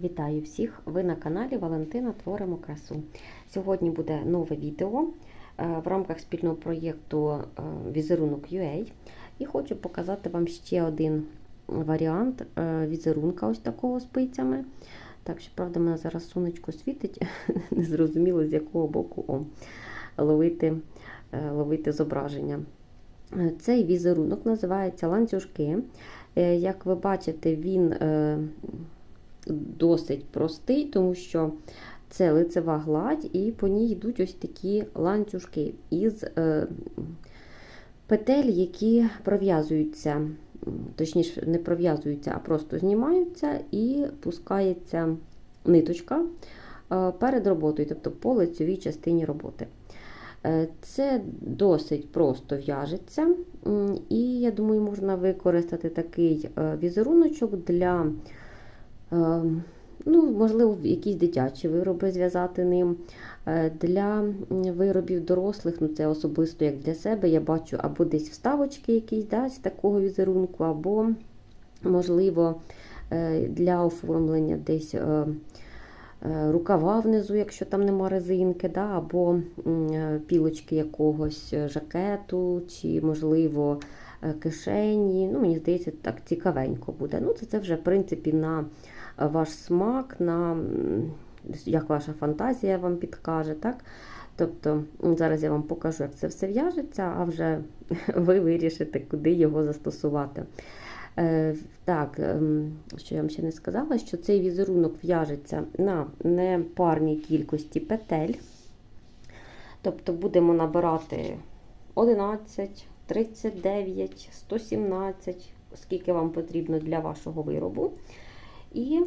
Вітаю всіх! Ви на каналі Валентина Творимо красу. Сьогодні буде нове відео е, в рамках спільного проєкту е, Візерунок UA. І хочу показати вам ще один варіант е, візерунка ось такого з пицями. Так що, правда, мене зараз сонечко світить, не зрозуміло з якого боку о, ловити, ловити зображення. Цей візерунок називається ланцюжки. Як ви бачите, він досить простий, тому що це лицева гладь, і по ній йдуть ось такі ланцюжки із е, петель, які пров'язуються, точніше, не пров'язуються, а просто знімаються і пускається ниточка е, перед роботою, тобто по лицевій частині роботи. Е, це досить просто в'яжеться, і я думаю, можна використати такий візеруночок для ну, Можливо, якісь дитячі вироби зв'язати ним. Е, для виробів дорослих, ну це особисто як для себе, я бачу або десь вставочки якісь да, з такого візерунку, або, можливо, е, для оформлення десь е, рукава внизу, якщо там нема резинки, да, або пілочки якогось жакету, чи, можливо, кишені. Ну, Мені здається, так цікавенько буде. Ну, Це це вже, в принципі, на ваш смак, на як ваша фантазія вам підкаже. так? Тобто, зараз я вам покажу, як це все в'яжеться, а вже ви вирішите, куди його застосувати. Е, так, ем, що я вам ще не сказала, що цей візерунок в'яжеться на непарній кількості петель. Тобто будемо набирати 11, 39, 117, скільки вам потрібно для вашого виробу. І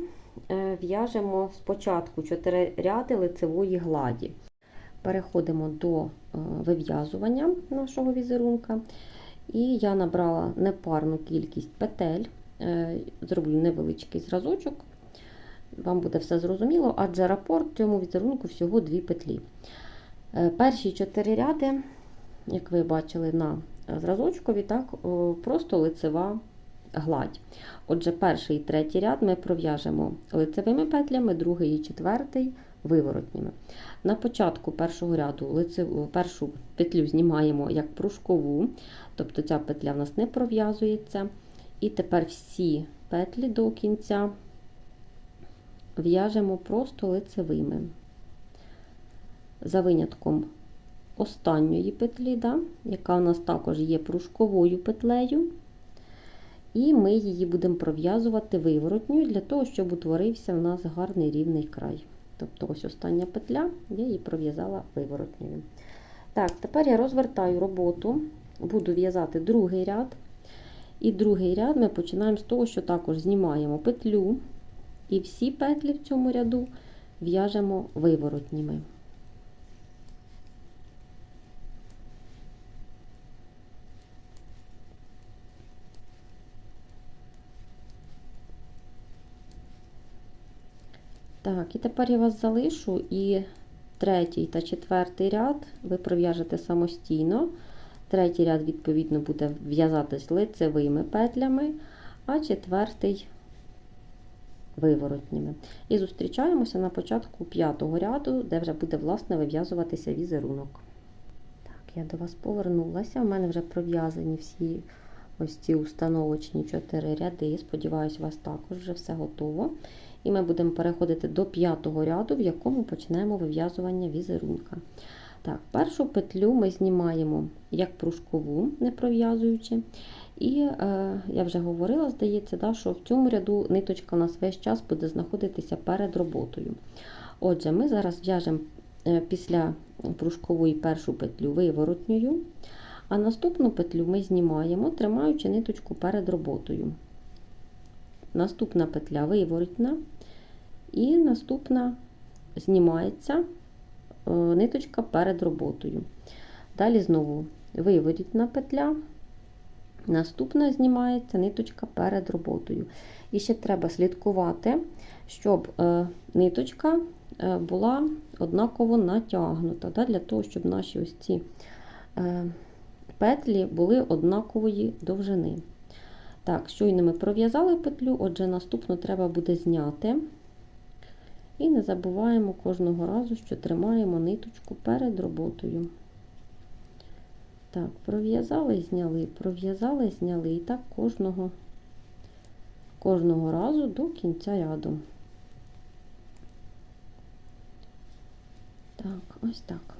е, в'яжемо спочатку 4 ряди лицевої гладі. Переходимо до е, вив'язування нашого візерунка. І я набрала непарну кількість петель, е, зроблю невеличкий зразочок. Вам буде все зрозуміло, адже рапорт цьому візерунку всього 2 петлі. Перші 4 ряди, як ви бачили на зразочкові, так, просто лицева гладь. Отже, перший і третій ряд ми пров'яжемо лицевими петлями, другий і четвертий виворотніми. На початку першого ряду лицеву, першу петлю знімаємо як пружкову, тобто ця петля в нас не пров'язується. І тепер всі петлі до кінця в'яжемо просто лицевими. За винятком останньої петлі, да, яка у нас також є пружковою петлею. І ми її будемо пров'язувати виворотньою для того, щоб утворився в нас гарний рівний край. Тобто ось остання петля, я її пров'язала виворотньою. Так, тепер я розвертаю роботу, буду в'язати другий ряд. І другий ряд ми починаємо з того, що також знімаємо петлю, і всі петлі в цьому ряду в'яжемо виворотніми. Так, і тепер я вас залишу і третій та четвертий ряд ви пров'яжете самостійно. Третій ряд, відповідно, буде в'язатись лицевими петлями, а четвертий виворотніми. І зустрічаємося на початку п'ятого ряду, де вже буде, власне, вив'язуватися візерунок. Так, я до вас повернулася. У мене вже пров'язані всі ось ці установочні чотири ряди. Сподіваюсь, у вас також вже все готово. І ми будемо переходити до п'ятого ряду, в якому почнемо вив'язування візерунка. Так, Першу петлю ми знімаємо як пружкову, не пров'язуючи. І е, я вже говорила, здається, да, що в цьому ряду ниточка у нас весь час буде знаходитися перед роботою. Отже, ми зараз в'яжемо е, після пружкової першу петлю виворотньою, а наступну петлю ми знімаємо, тримаючи ниточку перед роботою. Наступна петля виворотна, і наступна знімається е, ниточка перед роботою. Далі знову виворітна петля, наступна знімається ниточка перед роботою. І ще треба слідкувати, щоб е, ниточка е, була однаково натягнута, для того, щоб наші ось ці петлі були однакової довжини. Так, щойно ми пров'язали петлю, отже, наступну треба буде зняти І не забуваємо кожного разу, що тримаємо ниточку перед роботою. Так, пров'язали, зняли, пров'язали, зняли. І так кожного, кожного разу до кінця ряду. Так, ось так.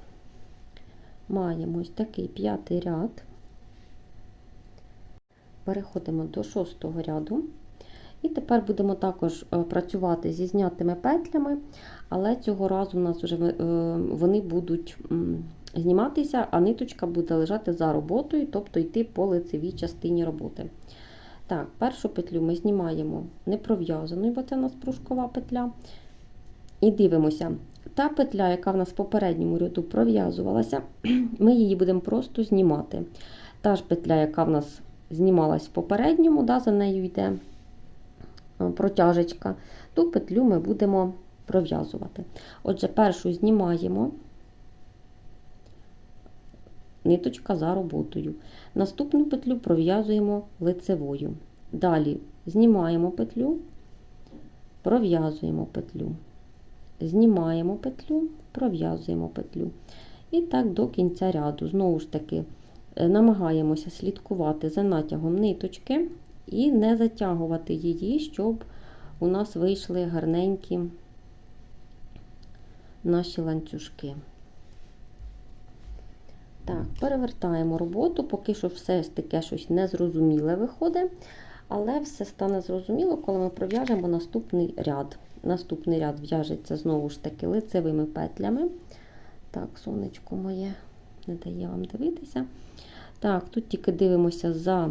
Маємо ось такий п'ятий ряд. Переходимо до шостого ряду. І тепер будемо також е, працювати зі знятими петлями, але цього разу у нас вже е, вони будуть зніматися, а ниточка буде лежати за роботою, тобто йти по лицевій частині роботи. Так, першу петлю ми знімаємо не пров'язаною, бо це у нас пружкова петля. І дивимося, та петля, яка в нас в попередньому ряду пров'язувалася, ми її будемо просто знімати. Та ж петля, яка в нас знімалась в попередньому, да, за нею йде протяжечка, ту петлю ми будемо пров'язувати. Отже, першу знімаємо ниточка за роботою. Наступну петлю пров'язуємо лицевою. Далі знімаємо петлю, пров'язуємо петлю, знімаємо петлю, пров'язуємо петлю. І так до кінця ряду. Знову ж таки, намагаємося слідкувати за натягом ниточки і не затягувати її, щоб у нас вийшли гарненькі наші ланцюжки. Так, перевертаємо роботу, поки що все ж таке щось незрозуміле виходить, але все стане зрозуміло, коли ми пров'яжемо наступний ряд. Наступний ряд в'яжеться знову ж таки лицевими петлями. Так, сонечко моє не дає вам дивитися. Так, тут тільки дивимося за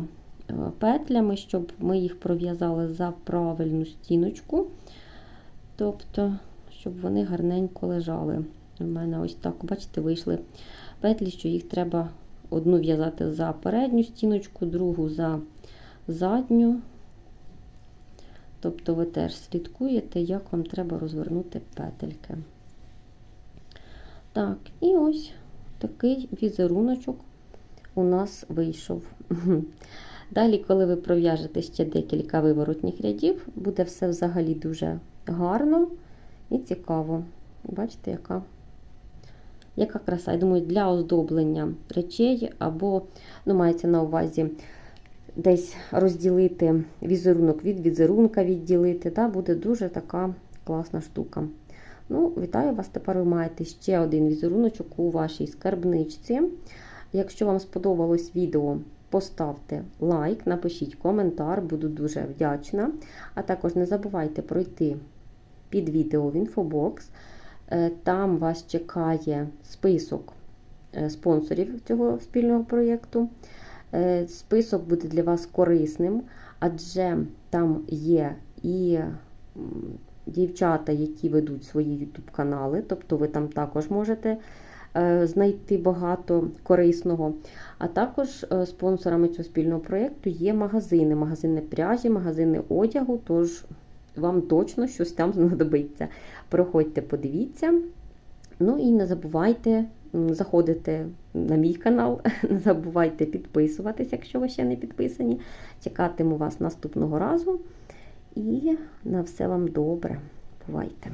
е, петлями, щоб ми їх пров'язали за правильну стіночку. Тобто, щоб вони гарненько лежали. У мене ось так, бачите, вийшли петлі, що їх треба одну в'язати за передню стіночку, другу за задню. Тобто ви теж слідкуєте, як вам треба розвернути петельки. Так, і ось такий візеруночок у нас вийшов. Далі, коли ви пров'яжете ще декілька виворотніх рядів, буде все взагалі дуже гарно і цікаво. Бачите, яка яка краса. Я думаю, для оздоблення речей, або, ну, мається на увазі, десь розділити візерунок від візерунка, відділити, да, буде дуже така класна штука. Ну, Вітаю вас! Тепер ви маєте ще один візеруночок у вашій скарбничці. Якщо вам сподобалось відео, поставте лайк, напишіть коментар, буду дуже вдячна. А також не забувайте пройти під відео в інфобокс. Е, там вас чекає список е, спонсорів цього спільного проєкту. Е, список буде для вас корисним, адже там є і дівчата, які ведуть свої YouTube канали, тобто ви там також можете знайти багато корисного. А також спонсорами цього спільного проєкту є магазини, магазини пряжі, магазини одягу. Тож вам точно щось там знадобиться. Проходьте, подивіться. Ну і не забувайте заходити на мій канал, не забувайте підписуватись, якщо ви ще не підписані. Чекатиму вас наступного разу. І на все вам добре. Бувайте!